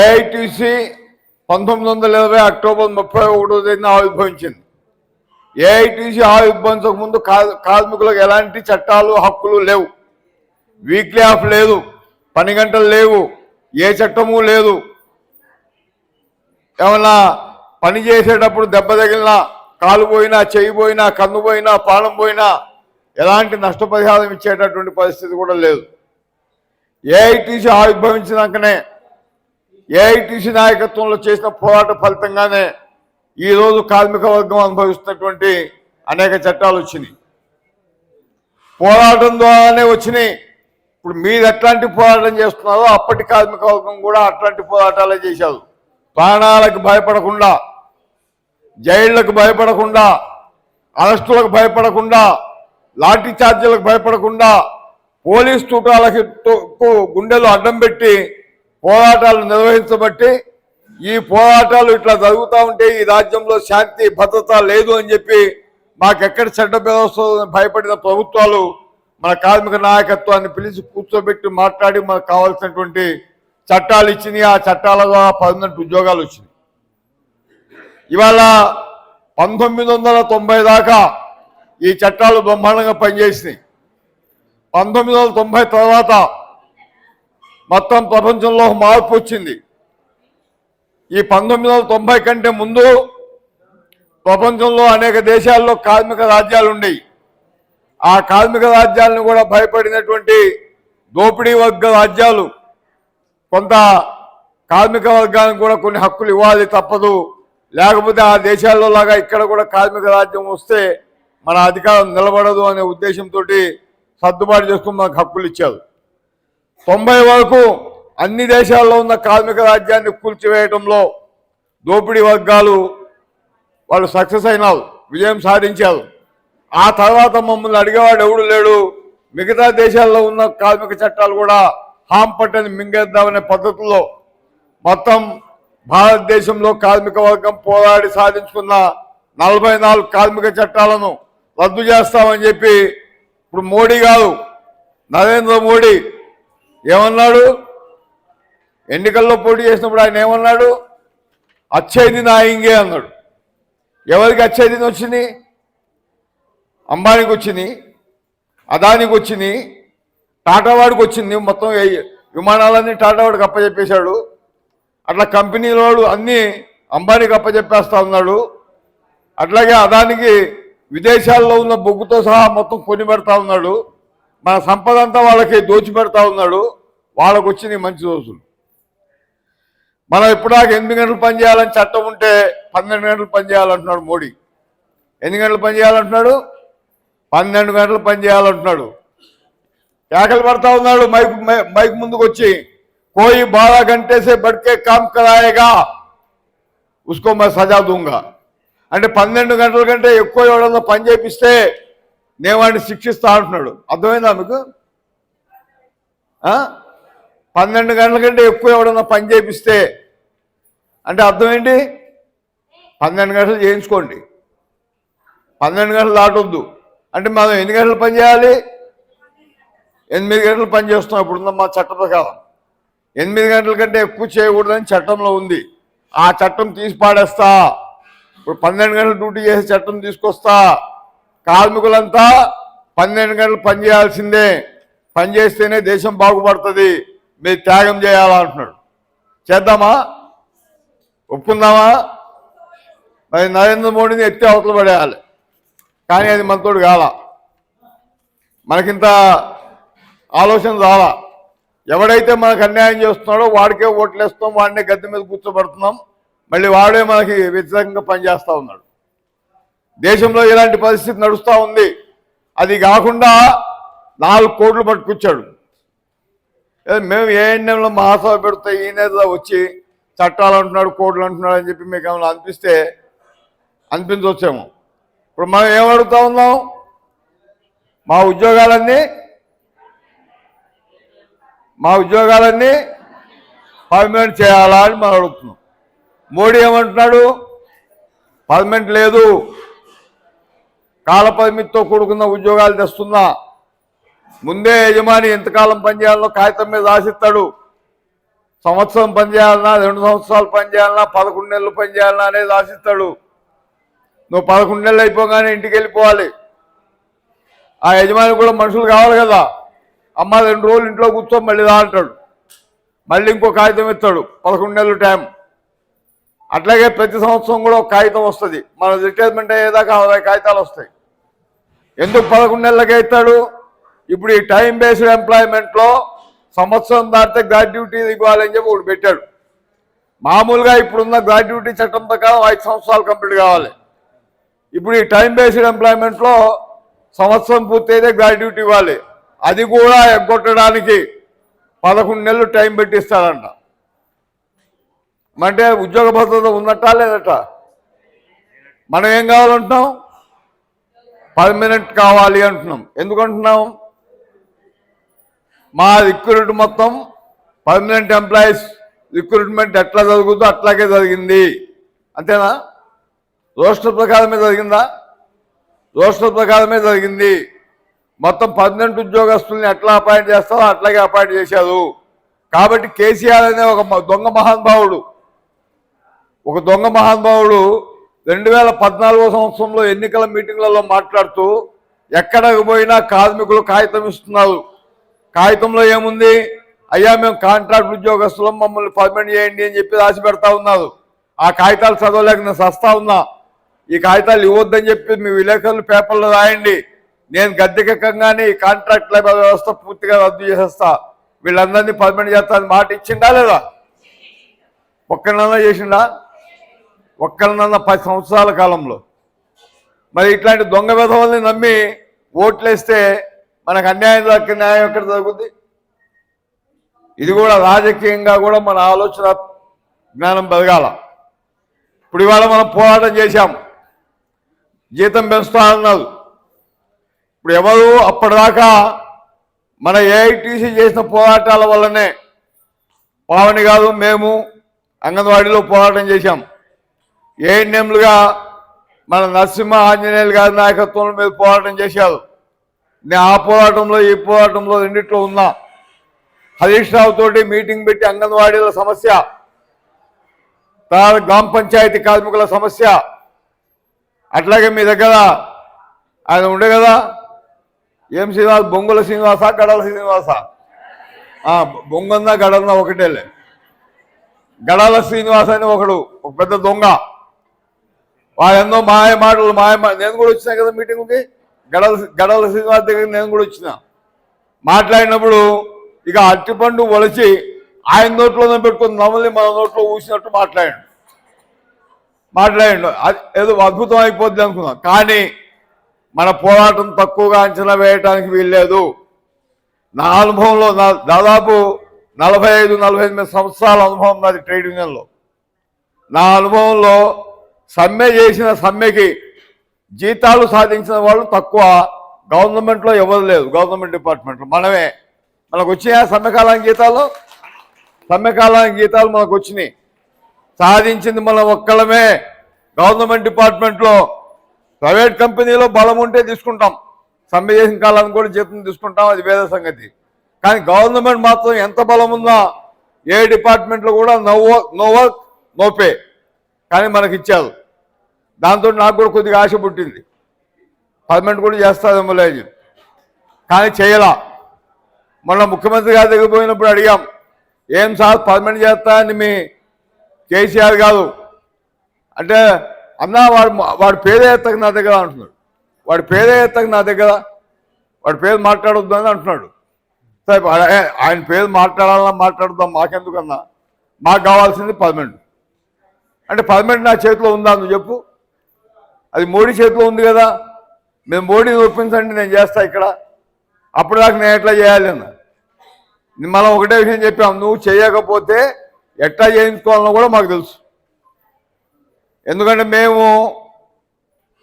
AITC పంతొమ్మిది వందల ఇరవై అక్టోబర్ ముప్పై ఒకటో తేదీన ఆవిర్భవించింది. ఏఐటిసి ఆవిర్భవించక ముందు కార్మికులకు ఎలాంటి చట్టాలు హక్కులు లేవు. వీక్లీ ఆఫ్ లేదు. పని గంటలు లేవు. ఏ చట్టము లేదు. ఏమన్నా పని చేసేటప్పుడు దెబ్బ తగిలినా కాలు పోయినా చెయ్యి పోయినా కన్ను పోయినా ప్రాణం పోయినా ఎలాంటి నష్టపరిహారం ఇచ్చేటటువంటి పరిస్థితి కూడా లేదు. ఏఐటీసీ ఆవిర్భవించినాకనే ఏఐటీసీ నాయకత్వంలో చేసిన పోరాట ఫలితంగానే ఈరోజు కార్మిక వర్గం అనుభవిస్తున్నటువంటి అనేక చట్టాలు వచ్చినాయి. పోరాటం ద్వారానే వచ్చినాయి. ఇప్పుడు మీరు ఎట్లాంటి పోరాటం చేస్తున్నారో అప్పటి కార్మిక వర్గం కూడా అట్లాంటి పోరాటాలే చేశారు. ప్రాణాలకు భయపడకుండా జైళ్ళకు భయపడకుండా అరెస్టులకు భయపడకుండా లాఠీ చార్జీలకు భయపడకుండా పోలీస్ తూటాలకి గుండెలు అడ్డం పెట్టి పోరాటాలు నిర్వహించబట్టి ఈ పోరాటాలు ఇట్లా జరుగుతూ ఉంటే ఈ రాజ్యంలో శాంతి భద్రత లేదు అని చెప్పి మాకెక్కడ చెడ్డ వ్యవస్థ భయపడిన ప్రభుత్వాలు మన కార్మిక నాయకత్వాన్ని పిలిచి కూర్చోబెట్టి మాట్లాడి మనకు కావాల్సినటువంటి చట్టాలు ఇచ్చినాయి. ఆ చట్టాల ద్వారా పర్మనెంట్ ఉద్యోగాలు వచ్చినాయి. ఇవాళ పంతొమ్మిది వందల తొంభై దాకా ఈ చట్టాలు బ్రహ్మాండంగా పనిచేసినాయి. పంతొమ్మిది వందల తొంభై తర్వాత మొత్తం ప్రపంచంలో మార్పు వచ్చింది. ఈ పంతొమ్మిది వందల తొంభై కంటే ముందు ప్రపంచంలో అనేక దేశాల్లో కార్మిక రాజ్యాలు ఉండేవి ఆ కార్మిక రాజ్యాలను కూడా భయపడినటువంటి దోపిడీ వర్గ రాజ్యాలు కొంత కార్మిక వర్గానికి కూడా కొన్ని హక్కులు ఇవ్వాలి తప్పదు. లేకపోతే ఆ దేశాల్లో లాగా ఇక్కడ కూడా కార్మిక రాజ్యం వస్తే మన అధికారం నిలబడదు అనే ఉద్దేశంతో సర్దుబాటు చేసుకుని మనకు హక్కులు ఇచ్చారు. తొంభై వరకు అన్ని దేశాల్లో ఉన్న కార్మిక రాజ్యాన్ని కూల్చివేయడంలో దోపిడీ వర్గాలు వాళ్ళు సక్సెస్ అయినారు విజయం సాధించారు. ఆ తర్వాత మమ్మల్ని అడిగేవాడు ఎవడు లేడు మిగతా దేశాల్లో ఉన్న కార్మిక చట్టాలు కూడా హామ్ పట్టని మింగేద్దామనే పద్ధతిలో మొత్తం భారతదేశంలో కార్మిక వర్గం పోరాడి సాధించుకున్న నలభై నాలుగు కార్మిక చట్టాలను రద్దు చేస్తామని చెప్పి ఇప్పుడు మోడీ గారు నరేంద్ర మోడీ ఏమన్నాడు? ఎన్నికల్లో పోటీ చేసినప్పుడు ఆయన ఏమన్నాడు? అచ్చేది నాయింగే అన్నాడు. ఎవరికి అచ్చేది వచ్చింది? అంబానీకి వచ్చింది అదానికి వచ్చింది టాటా వాడికి వచ్చింది. మొత్తం విమానాలన్నీ టాటావాడికి అప్పచెప్పేశాడు అట్లా కంపెనీల వాడు అన్నీ అంబానీకి అప్పచెప్పేస్తా ఉన్నాడు. అట్లాగే అదానికి విదేశాల్లో ఉన్న బొగ్గుతో సహా మొత్తం కొని పెడతా ఉన్నాడు. మన సంపద అంతా వాళ్ళకి దోచిపెడతా ఉన్నాడు. వాళ్ళకు వచ్చింది మంచి రోజులు. మనం ఇప్పటిదాకా ఎనిమిది గంటలు పని చేయాలని చట్టం ఉంటే పన్నెండు గంటలు పని చేయాలంటున్నాడు మోడీ. ఎన్ని గంటలు పనిచేయాలంటున్నాడు పన్నెండు గంటలు పని చేయాలంటున్నాడు. కేకలు పడతా ఉన్నాడు మైక్ మైక్ ముందుకు వచ్చి కోయి బారా గంటేసే బడికే కామ్ కరాయేగా. ఉస్కో మరి సజా దూంగా. అంటే పన్నెండు గంటల కంటే ఎక్కువ ఎవడన్నా పని చేపిస్తే నేను వాడిని శిక్షిస్తా అంటున్నాడు. అర్థమైందా మీకు? పన్నెండు గంటల కంటే ఎక్కువ ఎవడన్నా పని చేపిస్తే అంటే అర్థం ఏంటి? పన్నెండు గంటలు చేయించుకోండి. పన్నెండు గంటలు దాటొద్దు. అంటే మనం ఎన్ని గంటలు పని చేయాలి? ఎనిమిది గంటలు పని చేస్తున్నాం. ఇప్పుడున్న మా చట్ట ప్రకారం. ఎనిమిది గంటల కంటే ఎక్కువ చేయకూడదని చట్టంలో ఉంది. ఆ చట్టం తీసి పాడేస్తా. ఇప్పుడు పన్నెండు గంటలు డ్యూటీ చేసే చట్టం తీసుకొస్తా. కార్మికులంతా పన్నెండు గంటలు పనిచేయాల్సిందే. పనిచేస్తేనే పని చేస్తేనే దేశం బాగుపడుతుంది. మీరు త్యాగం చేయాలంటున్నాడు. చేద్దామా? ఒప్పుకుందామా? మరి నరేంద్ర మోడీని ఎత్తి అవతల పడేయాలి. కానీ అది మనతోడు కాల. మనకింత ఆలోచన రాలా. ఎవడైతే మనకు అన్యాయం చేస్తున్నాడో వాడికే ఓట్లేస్తాం వాడినే గద్దె మీద కూర్చోబెడుతున్నాం. మళ్ళీ వాడే మనకి వ్యతిరేకంగా పనిచేస్తూ ఉన్నాడు. దేశంలో ఇలాంటి పరిస్థితి నడుస్తూ ఉంది? అది కాకుండా నాలుగు కోట్లు పట్టుకొచ్చాడు. ఏ, మేము ఏఎన్ఎంలో మహాసభ పెడితే ఈయన నేతలో వచ్చి చట్టాలు అంటున్నాడు కోట్లు అంటున్నాడు అని చెప్పి మీకు ఏమైనా అనిపిస్తే అనిపించవచ్చేమో. ఇప్పుడు మనం ఏమడుగుతా ఉన్నాం? మా ఉద్యోగాలన్నీ? మా ఉద్యోగాలన్నీ పర్మనెంట్ చేయాలా అని మనం అడుగుతున్నాం. మోడీ ఏమంటున్నాడు? పర్మనెంట్ లేదు. కాలపరిమితితో కూడుకున్న ఉద్యోగాలు తెస్తున్నా ముందే యజమాని ఎంతకాలం పనిచేయాలనో కాగితం మీద రాసిస్తాడు. సంవత్సరం పనిచేయాలన్నా రెండు సంవత్సరాలు పనిచేయాలన్నా పదకొండు నెలలు పనిచేయాలన్నా అనేది రాసిస్తాడు. నువ్వు పదకొండు నెలలు అయిపోగానే ఇంటికి వెళ్ళిపోవాలి. ఆ యజమాని కూడా మనుషులు కావాలి కదా. అమ్మ రెండు రోజులు ఇంట్లో కూర్చో మళ్ళీ రా అంటాడు. మళ్ళీ ఇంకో కాగితం ఇస్తాడు పదకొండు నెలలు టైం. అట్లాగే ప్రతి సంవత్సరం కూడా ఒక కాగితం వస్తుంది. మన రిటైర్మెంట్ అయ్యేదాకా అరవై కాగితాలు వస్తాయి. ఎందుకు పదకొండు నెలలకే అవుతాడు ఇప్పుడు ఈ టైం బేస్డ్ ఎంప్లాయ్మెంట్లో సంవత్సరం దాటితే గ్రాడ్యుటీ ఇవ్వాలని చెప్పి ఒకటి పెట్టాడు. మామూలుగా ఇప్పుడున్న గ్రాడ్యుటీ చట్టం ప్రకారం ఐదు సంవత్సరాలు కంప్లీట్ కావాలి. ఇప్పుడు ఈ టైం బేస్డ్ ఎంప్లాయ్మెంట్లో సంవత్సరం పూర్తయితే గ్రాడ్యుటీ ఇవ్వాలి. అది కూడా ఎగ్గొట్టడానికి పదకొండు నెలలు టైం పెట్టిస్తాడంట. అంటే ఉద్యోగ భద్రత ఉన్నట్టా లేదట? మనం ఏం కావాలంటున్నాం? పర్మనెంట్ కావాలి అంటున్నాం. ఎందుకు అంటున్నాం? మా రిక్రూట్ మొత్తం పర్మనెంట్ ఎంప్లాయీస్ రిక్రూట్మెంట్ ఎట్లా జరుగుతుందో అట్లాగే జరిగింది. అంతేనా? రోస్టర్ ప్రకారమే జరిగిందా? రోస్టర్ ప్రకారమే జరిగింది. మొత్తం పర్మనెంట్ ఉద్యోగస్తుల్ని ఎట్లా అపాయింట్ చేస్తారో అట్లాగే అపాయింట్ చేశారు. కాబట్టి కేసీఆర్ అనే ఒక దొంగ మహానుభావుడు ఒక దొంగ మహానుభావుడు రెండు వేల పద్నాలుగో సంవత్సరంలో ఎన్నికల మీటింగ్లలో మాట్లాడుతూ ఎక్కడకు పోయినా కార్మికులు కాగితం ఇస్తున్నారు. కాగితంలో ఏముంది? అయ్యా మేము కాంట్రాక్ట్ ఉద్యోగస్తులం మమ్మల్ని పర్మనెంట్ చేయండి అని చెప్పి రాసి పెడతా ఉన్నారు. ఆ కాగితాలు చదవలేక నేను సస్తా ఉన్నా. ఈ కాగితాలు ఇవ్వద్దని చెప్పి మీ విలేకరులు పేపర్లో రాయండి. నేను గద్దెకెక్కగానే ఈ కాంట్రాక్ట్ లేబర్ వ్యవస్థ పూర్తిగా రద్దు చేసేస్తా. వీళ్ళందరినీ పర్మనెంట్ చేస్తానని మాట ఇచ్చిండా లేదా? ఒక్కనన్నా చేసిండా? ఒక్కరినన్న పది సంవత్సరాల కాలంలో. మరి ఇట్లాంటి దొంగ విధవల్ని నమ్మి ఓట్లేస్తే మనకు అన్యాయం దక్కి న్యాయం ఎక్కడ జరుగుద్ది? ఇది కూడా రాజకీయంగా కూడా మన ఆలోచన జ్ఞానం పెరగాల. ఇప్పుడు ఇవాళ మనం పోరాటం చేశాం. జీతం పెంచుతా అన్నారు. ఇప్పుడు ఎవరు అప్పటిదాకా మన ఏఐటీసీ చేసిన పోరాటాల వల్లనే పావని కాదు మేము అంగన్వాడీలో పోరాటం చేశాం. ఏఎన్ఎంలుగా మన నరసింహ ఆంజనేయులు గారి నాయకత్వంలో మీద పోరాటం చేశారు. నేను ఆ పోరాటంలో ఈ పోరాటంలో రెండిట్లో ఉన్నా. హరీష్ రావుతోటి మీటింగ్ పెట్టి అంగన్వాడీల సమస్య తర్వాత గ్రామ పంచాయతీ కార్మికుల సమస్య అట్లాగే మీ దగ్గర ఆయన ఉండే కదా ఏం శ్రీనివాస్ బొంగుల శ్రీనివాస గడల శ్రీనివాస? బొంగన్న గడన్న ఒకటేలే. గడాల శ్రీనివాస అని ఒకడు ఒక పెద్ద దొంగ. వాడెన్నో మాయ మాటలు మాయ నేను కూడా వచ్చినా కదా మీటింగ్కి? గడల గడల శ్రీనివాస్ దగ్గర నేను కూడా వచ్చిన. మాట్లాడినప్పుడు ఇక అరటిపండు ఒలచి ఆయన నోట్లోనే పెట్టుకుని నమల్ని మన నోట్లో ఊసినట్టు మాట్లాడి మాట్లాడండు. అది ఏదో అద్భుతం అయిపోద్ది అనుకున్నాం. కానీ మన పోరాటం తక్కువగా అంచనా వేయటానికి వీల్లేదు. నా అనుభవంలో నా దాదాపు నలభై ఐదు నలభై ఎనిమిది సంవత్సరాల అనుభవం నాది ట్రేడ్ యూనియన్లో. నా అనుభవంలో సమ్మె చేసిన సమ్మెకి జీతాలు సాధించిన వాళ్ళు తక్కువ. గవర్నమెంట్లో ఎవరు లేదు గవర్నమెంట్ డిపార్ట్మెంట్లో. మనమే మనకు వచ్చినాయా సమ్మెకాలానికి జీతాలు? సమ్మెకాలానికి జీతాలు మనకు వచ్చినాయి. సాధించింది మనం ఒక్కళ్ళమే. గవర్నమెంట్ డిపార్ట్మెంట్లో ప్రైవేట్ కంపెనీలో బలం ఉంటే తీసుకుంటాం. సమ్మె చేసిన కాలానికి కూడా జీతం తీసుకుంటాం అది వేరే సంగతి. కానీ గవర్నమెంట్ మాత్రం ఎంత బలం ఉందా ఏ డిపార్ట్మెంట్లో కూడా no no work no pay. కానీ మనకి ఇచ్చారు. దాంతో నాకు కూడా కొద్దిగా ఆశ పుట్టింది. పర్మనెంట్ కూడా చేస్తారేమో లేదు కానీ చేయలా. మొన్న ముఖ్యమంత్రి గారి దగ్గర పోయినప్పుడు అడిగాం ఏం సార్ పర్మనెంట్ చేస్తా అని మీ కేసీఆర్ కాదు అంటే అన్నా వాడు వాడు పేరే ఎత్తక నా దగ్గర అంటున్నాడు. వాడు పేరే ఎత్తక నా దగ్గర వాడి పేరు మాట్లాడొద్దు అని అంటున్నాడు. సరే ఆయన పేరు మాట్లాడాలన్నా మాట్లాడుదాం మాకెందుకన్నా? మాకు కావాల్సింది పర్మనెంట్ అంటే పర్మనెంట్ నా చేతిలో ఉందా? నువ్వు చెప్పు. అది మోడీ చేతిలో ఉంది కదా. మేము మోడీని ఒప్పించండి నేను చేస్తా ఇక్కడ. అప్పుడు దాకా నేను ఎట్లా చేయాలి అన్న? మనం ఒకటే విషయం చెప్పాం నువ్వు చేయకపోతే ఎట్లా చేయించుకోవాలనో కూడా మాకు తెలుసు. ఎందుకంటే మేము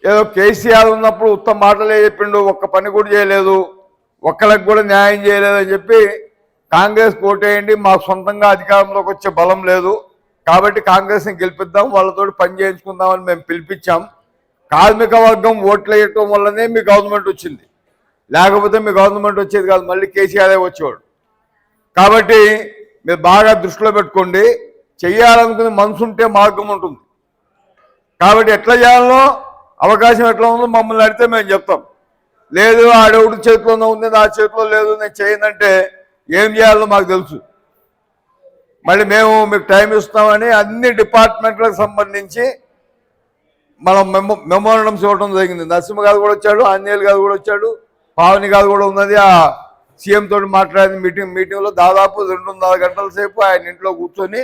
ఏదో కేసీఆర్ ఉన్నప్పుడు ఉత్తమ మాటలే చెప్పిండు ఒక్క పని కూడా చేయలేదు ఒక్కరికి కూడా న్యాయం చేయలేదు అని చెప్పి కాంగ్రెస్ కోటేయండి మాకు సొంతంగా అధికారంలోకి వచ్చే బలం లేదు. కాబట్టి కాంగ్రెస్ని గెలిపిద్దాం వాళ్ళతో పని చేయించుకుందామని మేము పిలిపించాం. కార్మిక వర్గం ఓట్లు వేయటం వల్లనే మీ గవర్నమెంట్ వచ్చింది. లేకపోతే మీ గవర్నమెంట్ వచ్చేది కాదు మళ్ళీ కేసీఆర్ వచ్చేవాడు. కాబట్టి మీరు బాగా దృష్టిలో పెట్టుకోండి. చెయ్యాలనుకునే మనసు ఉంటే మార్గం ఉంటుంది. కాబట్టి ఎట్లా చేయాలో అవకాశం ఎట్లా ఉందో మమ్మల్ని అడిగితే మేము చెప్తాం. లేదు ఆడెవడి చేతిలోనే ఉంది నా చేతిలో లేదు నేను చేయనంటే ఏం చేయాలో మాకు తెలుసు. మళ్ళీ మేము మీకు టైం ఇస్తామని అన్ని డిపార్ట్మెంట్లకు సంబంధించి మనం మెమో మెమోరండమ్స్ ఇవ్వడం జరిగింది. నరసింహ గారు కూడా వచ్చాడు ఆంజనేయులు గారు కూడా వచ్చాడు పావని గారు కూడా ఉన్నది. ఆ సీఎం తోటి మాట్లాడిన మీటింగ్ మీటింగ్లో దాదాపు రెండున్నర గంటల సేపు ఆయన ఇంట్లో కూర్చొని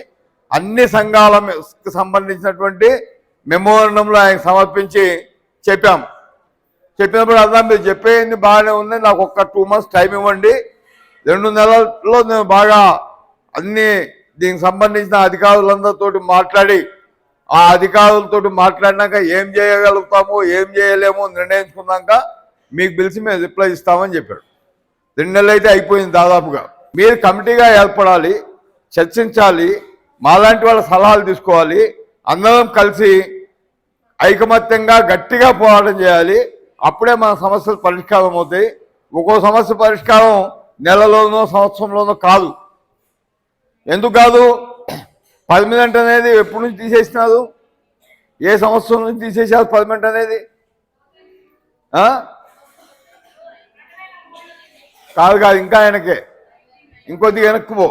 అన్ని సంఘాలకు సంబంధించినటువంటి మెమోరండంలో ఆయన సమర్పించి చెప్పాం. చెప్పినప్పుడు అదా మీరు చెప్పేది బాగానే ఉంది నాకు ఒక్క టూ మంత్స్ టైం ఇవ్వండి. రెండు నెలల్లో నేను బాగా అన్ని దీనికి సంబంధించిన అధికారులందరితో మాట్లాడి ఆ అధికారులతో మాట్లాడినాక ఏం చేయగలుగుతాము ఏం చేయలేము నిర్ణయించుకున్నాక మీకు పిలిచి మేము రిప్లై ఇస్తామని చెప్పాడు. రెండు నెలలు అయితే అయిపోయింది దాదాపుగా. మీరు కమిటీగా ఏర్పడాలి చర్చించాలి మాలాంటి వాళ్ళ సలహాలు తీసుకోవాలి అందరం కలిసి ఐకమత్యంగా గట్టిగా పోరాటం చేయాలి. అప్పుడే మన సమస్యలు పరిష్కారం అవుతాయి. ఒక్కో సమస్య పరిష్కారం నెలలోనో సంవత్సరంలోనో కాదు. ఎందుకు కాదు? పర్మనెంట్ అనేది ఎప్పటి నుంచి తీసేసినారు? ఏ సంవత్సరం నుంచి తీసేసారు పర్మనెంట్ అనేది? కాదు కాదు ఇంకా వెనకే. ఇంకొద్ది వెనక్కు పో.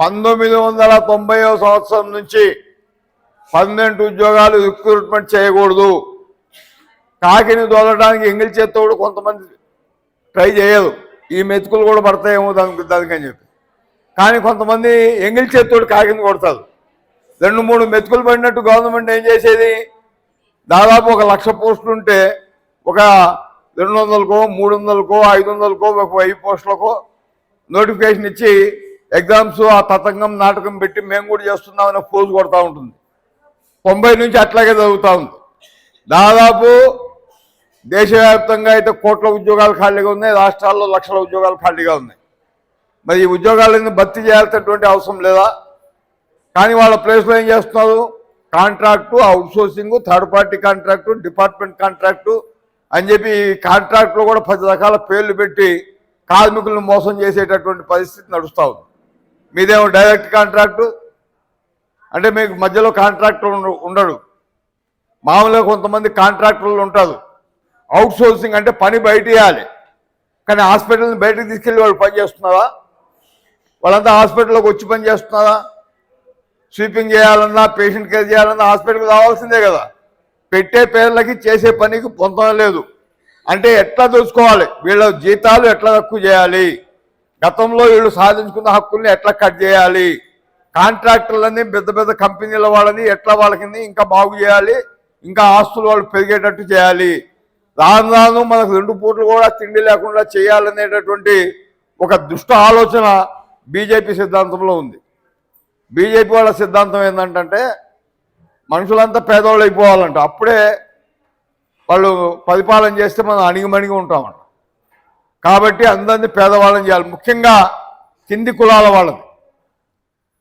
పంతొమ్మిది వందల తొంభైవ సంవత్సరం నుంచి పన్నెండు ఉద్యోగాలు రిక్రూట్మెంట్ చేయకూడదు. కాకిని దోలడానికి ఎంగిల్ చేత్తోడు కొంతమంది ట్రై చేయదు ఈ మెతుకులు కూడా పడతాయేమో దానికి దానికని చెప్పి. కానీ కొంతమంది ఎంగిల్ చేత్తోడు కాకింద కొడతారు. రెండు మూడు మెతుకులు పడినట్టు గవర్నమెంట్ ఏం చేసేది? దాదాపు ఒక లక్ష పోస్టులు ఉంటే ఒక రెండు వందలకో మూడు వందలకో ఐదు వందలకో ఒక వెయ్యి పోస్టులకో నోటిఫికేషన్ ఇచ్చి ఎగ్జామ్స్ ఆ తతంగం నాటకం పెట్టి మేము కూడా చేస్తున్నామని ఫోజు కొడతా ఉంటుంది. తొంభై నుంచి అట్లాగే జరుగుతూ ఉంది. దాదాపు దేశవ్యాప్తంగా అయితే కోట్ల ఉద్యోగాలు ఖాళీగా ఉన్నాయి. రాష్ట్రాల్లో లక్షల ఉద్యోగాలు ఖాళీగా ఉన్నాయి. మరి ఈ ఉద్యోగాలను భర్తీ చేయాల్సినటువంటి అవసరం లేదా? కానీ వాళ్ళ ప్లేస్లో ఏం చేస్తున్నారు? Contract outsourcing third party contract department contract అని చెప్పి ఈ కాంట్రాక్ట్లో కూడా పది రకాల పేర్లు పెట్టి కార్మికులను మోసం చేసేటటువంటి పరిస్థితి నడుస్తూ ఉంది. మీదేమో డైరెక్ట్ కాంట్రాక్టు అంటే మీకు మధ్యలో కాంట్రాక్టర్ ఉండడు. మామూలుగా కొంతమంది కాంట్రాక్టర్లు ఉంటారు. అవుట్ సోర్సింగ్ అంటే పని బయట ఇవ్వాలి కానీ హాస్పిటల్ని బయటకు తీసుకెళ్ళి వాళ్ళు పని చేస్తున్నారా? వాళ్ళంతా హాస్పిటల్లోకి వచ్చి పని చేస్తున్నారా? స్వీపింగ్ చేయాలన్నా పేషెంట్ కేర్ చేయాలన్నా హాస్పిటల్కి రావాల్సిందే కదా. పెట్టే పేర్లకి చేసే పనికి పొందడం లేదు. అంటే ఎట్లా తెలుసుకోవాలి? వీళ్ళ జీతాలు ఎట్లా తక్కువ చేయాలి? గతంలో వీళ్ళు సాధించుకున్న హక్కుల్ని ఎట్లా కట్ చేయాలి? కాంట్రాక్టర్లని పెద్ద పెద్ద కంపెనీల వాళ్ళని ఎట్లా వాళ్ళకి ఇంకా బాగు చేయాలి? ఇంకా ఆస్తులు వాళ్ళు పెరిగేటట్టు చేయాలి? రాను రాను మనకు రెండు పూట్లు కూడా తిండి లేకుండా చేయాలనేటటువంటి ఒక దుష్ట ఆలోచన బీజేపీ సిద్ధాంతంలో ఉంది. బీజేపీ వాళ్ళ సిద్ధాంతం ఏంటంటే మనుషులంతా పేదవాళ్ళు అయిపోవాలంట. అప్పుడే వాళ్ళు పరిపాలన చేస్తే మనం అణిగిమణిగి ఉంటామంట. కాబట్టి అందరినీ పేదవాళ్ళని చేయాలి. ముఖ్యంగా కింది కులాల వాళ్ళది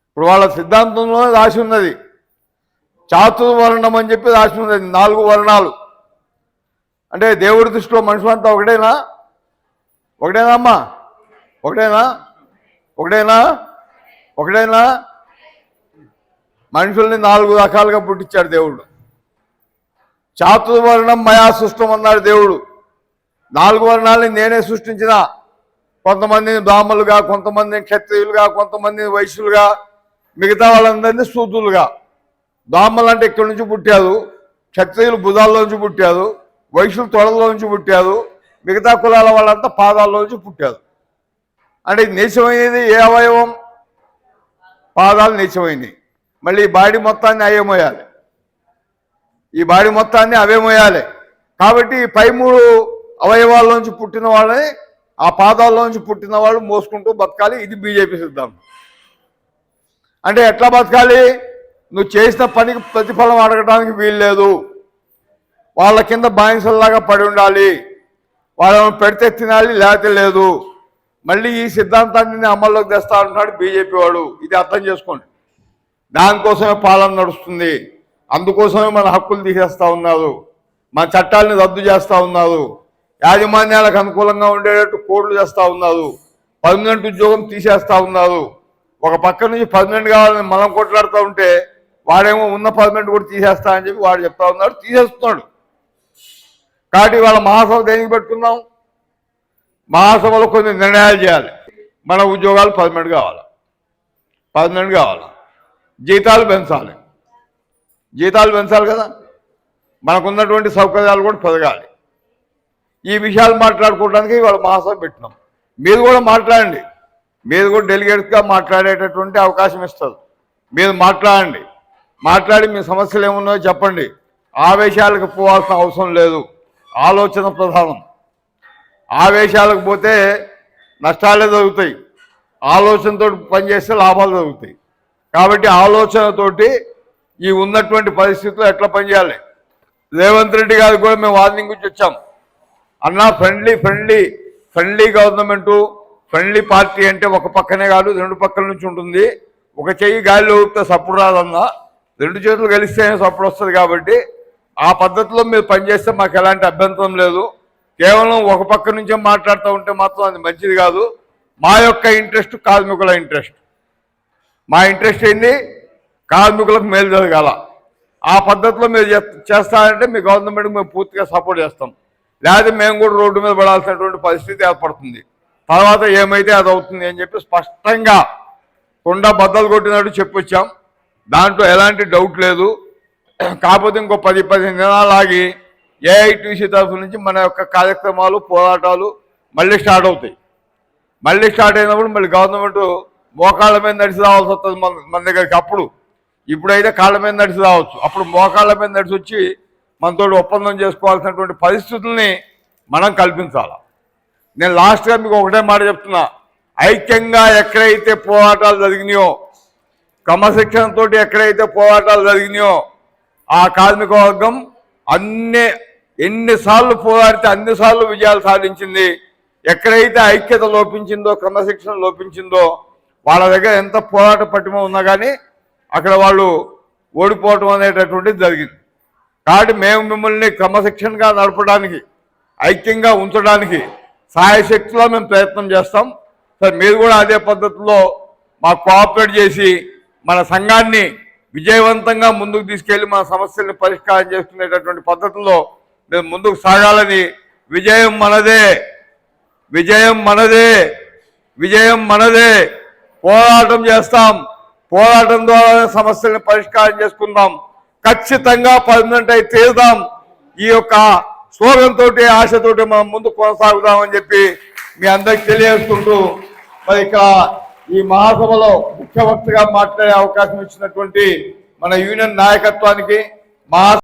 ఇప్పుడు వాళ్ళ సిద్ధాంతంలో రాసి ఉన్నది చాతుర్వర్ణం అని చెప్పి రాసి ఉన్నది నాలుగు వర్ణాలు. అంటే దేవుడి దృష్టిలో మనుషులంతా ఒకటేనా? ఒకటేనా అమ్మా? ఒకటేనా? ఒకటేనా? ఒకటేనా? మనుషుల్ని నాలుగు రకాలుగా పుట్టించాడు దేవుడు. చాతుర్వర్ణం మయా సృష్టం అన్నాడు దేవుడు. నాలుగు వర్ణాలని నేనే సృష్టించిన. కొంతమందిని బ్రాహ్మలుగా కొంతమందిని క్షత్రియులుగా కొంతమందిని వైశ్యులుగా మిగతా వాళ్ళందరినీ సూతులుగా బ్రాహ్మలు అంటే ఇక్కడి నుంచి పుట్టారు? క్షత్రియులు భుజాల్లో నుంచి పుట్టారు వైశ్యులు తొడలో నుంచి పుట్టారు మిగతా కులాల వాళ్ళంతా పాదాల్లో నుంచి పుట్టారు. అంటే నీచమైనది ఏ అవయవం? పాదాలు నీచమైనవి మళ్ళీ ఈ బాడీ మొత్తాన్ని అవే మోయాలి. ఈ బాడీ మొత్తాన్ని అవే మోయాలి. కాబట్టి పై మూడు అవయవాల్లోంచి పుట్టిన వాళ్ళని ఆ పాదాల్లోంచి పుట్టిన వాళ్ళు మోసుకుంటూ బతకాలి. ఇది బీజేపీ సిద్ధాంతం అంటే ఎట్లా బతకాలి? నువ్వు చేసిన పనికి ప్రతిఫలం అడగడానికి వీలు లేదు వాళ్ళ కింద బానిసల్లాగా పడి ఉండాలి. వాళ్ళని పెడితే తినాలి లేకపోతే లేదు. మళ్ళీ ఈ సిద్ధాంతాన్ని అమల్లోకి తెస్తా అంటున్నాడు బీజేపీ వాడు. ఇది అర్థం చేసుకోండి. దానికోసమే పాలన నడుస్తుంది. అందుకోసమే మన హక్కులు తీసేస్తూ ఉన్నారు. మన చట్టాలని రద్దు చేస్తూ ఉన్నారు. యాజమాన్యాలకు అనుకూలంగా ఉండేటట్టు కోడ్లు చేస్తూ ఉన్నారు. పర్మనెంట్ ఉద్యోగం తీసేస్తూ ఉన్నారు. ఒక పక్క నుంచి పర్మనెంట్ కావాలని మనం కొట్లాడుతూ ఉంటే వాడేమో ఉన్న పర్మనెంట్ కూడా తీసేస్తా అని చెప్పి వాడు చెప్తా ఉన్నాడు. తీసేస్తున్నాడు. కాబట్టి వాళ్ళ మహాసభ దేనికి పెట్టుకున్నాం? మహాసభలో కొన్ని నిర్ణయాలు చేయాలి. మన ఉద్యోగాలు పర్మనెంట్ కావాలి. పర్మనెంట్ కావాలి. జీతాలు పెంచాలి. జీతాలు పెంచాలి కదా? మనకున్నటువంటి సౌకర్యాలు కూడా పెరగాలి. ఈ విషయాలు మాట్లాడుకోవడానికి ఇవాళ మహాసభ పెట్టినాం. మీరు కూడా మాట్లాడండి. మీరు కూడా డెలిగేట్స్గా మాట్లాడేటటువంటి అవకాశం ఇస్తారు. మీరు మాట్లాడండి. మాట్లాడి మీ సమస్యలు ఏమున్నాయో చెప్పండి. ఆవేశాలకు పోవాల్సిన అవసరం లేదు. ఆలోచన ప్రధానం. ఆవేశాలకు పోతే నష్టాలే జరుగుతాయి. ఆలోచనతో పనిచేస్తే లాభాలు జరుగుతాయి. కాబట్టి ఆలోచనతోటి ఈ ఉన్నటువంటి పరిస్థితుల్లో ఎట్లా పనిచేయాలి? రేవంత్ రెడ్డి గారికి కూడా మేము వార్నింగ్ గురించి వచ్చాం. అన్నా friendly friendly friendly government friendly party అంటే ఒక పక్కనే కాదు రెండు పక్కల నుంచి ఉంటుంది. ఒక చెయ్యి గాలిలో ఊపితే సప్పుడు రాదన్నా. రెండు చేతులు కలిస్తేనే సప్పుడు వస్తుంది కాబట్టి ఆ పద్ధతిలో మీరు పనిచేస్తే మాకు ఎలాంటి అభ్యంతరం లేదు. కేవలం ఒక పక్క నుంచే మాట్లాడుతూ ఉంటే మాత్రం అది మంచిది కాదు. మా యొక్క ఇంట్రెస్ట్ కార్మికుల ఇంట్రెస్ట్. మా ఇంట్రెస్ట్ ఏంది? కార్మికులకు మేలు జరగాల. ఆ పద్ధతిలో మీరు చేస్తారంటే మీ గవర్నమెంట్కి మేము పూర్తిగా సపోర్ట్ చేస్తాం. లేదా మేము కూడా రోడ్డు మీద పడాల్సినటువంటి పరిస్థితి ఏర్పడుతుంది. తర్వాత ఏమైతే అది అవుతుంది అని చెప్పి స్పష్టంగా కొండ బద్దలు కొట్టినట్టు చెప్పొచ్చాం. దాంట్లో ఎలాంటి డౌట్ లేదు. కాకపోతే ఇంకో పది పదిహేను దినాలు ఆగి ఏఐటీసీ తరఫు నుంచి మన యొక్క కార్యక్రమాలు పోరాటాలు మళ్ళీ స్టార్ట్ అవుతాయి. మళ్ళీ స్టార్ట్ అయినప్పుడు మళ్ళీ గవర్నమెంట్ మోకాళ్ళ మీద నడిచి రావాల్సి వస్తుంది మన మన దగ్గరికి అప్పుడు. ఇప్పుడైతే కాళ్ళ మీద నడిచి రావచ్చు. అప్పుడు మోకాళ్ళ మీద నడిచి వచ్చి మనతో ఒప్పందం చేసుకోవాల్సినటువంటి పరిస్థితుల్ని మనం కల్పించాలి? నేను లాస్ట్గా మీకు ఒకటే మాట చెప్తున్నా. ఐక్యంగా ఎక్కడైతే పోరాటాలు జరిగినాయో క్రమశిక్షణతో ఎక్కడైతే పోరాటాలు జరిగినాయో ఆ కార్మిక వర్గం అన్ని ఎన్నిసార్లు పోరాడితే అన్నిసార్లు విజయాలు సాధించింది. ఎక్కడైతే ఐక్యత లోపించిందో క్రమశిక్షణ లోపించిందో వాళ్ళ దగ్గర ఎంత పోరాట పటిమ ఉన్నా కానీ అక్కడ వాళ్ళు ఓడిపోవటం అనేటటువంటిది జరిగింది. కాబట్టి మేము మిమ్మల్ని క్రమశిక్షణగా నడపడానికి ఐక్యంగా ఉంచడానికి సాయశక్తిలో మేము ప్రయత్నం చేస్తాం. సార్ మీరు కూడా అదే పద్ధతిలో మాకు కోఆపరేట్ చేసి మన సంఘాన్ని విజయవంతంగా ముందుకు తీసుకెళ్ళి మన సమస్యల్ని పరిష్కారం చేసుకునేటటువంటి పద్ధతిలో మేము ముందుకు సాగాలని విజయం మనదే విజయం మనదే విజయం మనదే. పోరాటం చేస్తాం. పోరాటం ద్వారా సమస్యలను పరిష్కారం చేసుకుందాం. ఖచ్చితంగా పర్మనెంట్ అయి తీరుదాం. ఈ యొక్క స్లోగన్ తోటి ఆశతోటి మనం ముందు కొనసాగుదామని చెప్పి మీ అందరికి తెలియజేస్తుంటూ మరి ఇక్కడ ఈ మహాసభలో ముఖ్య వక్తగా మాట్లాడే అవకాశం ఇచ్చినటువంటి మన యూనియన్ నాయకత్వానికి మహా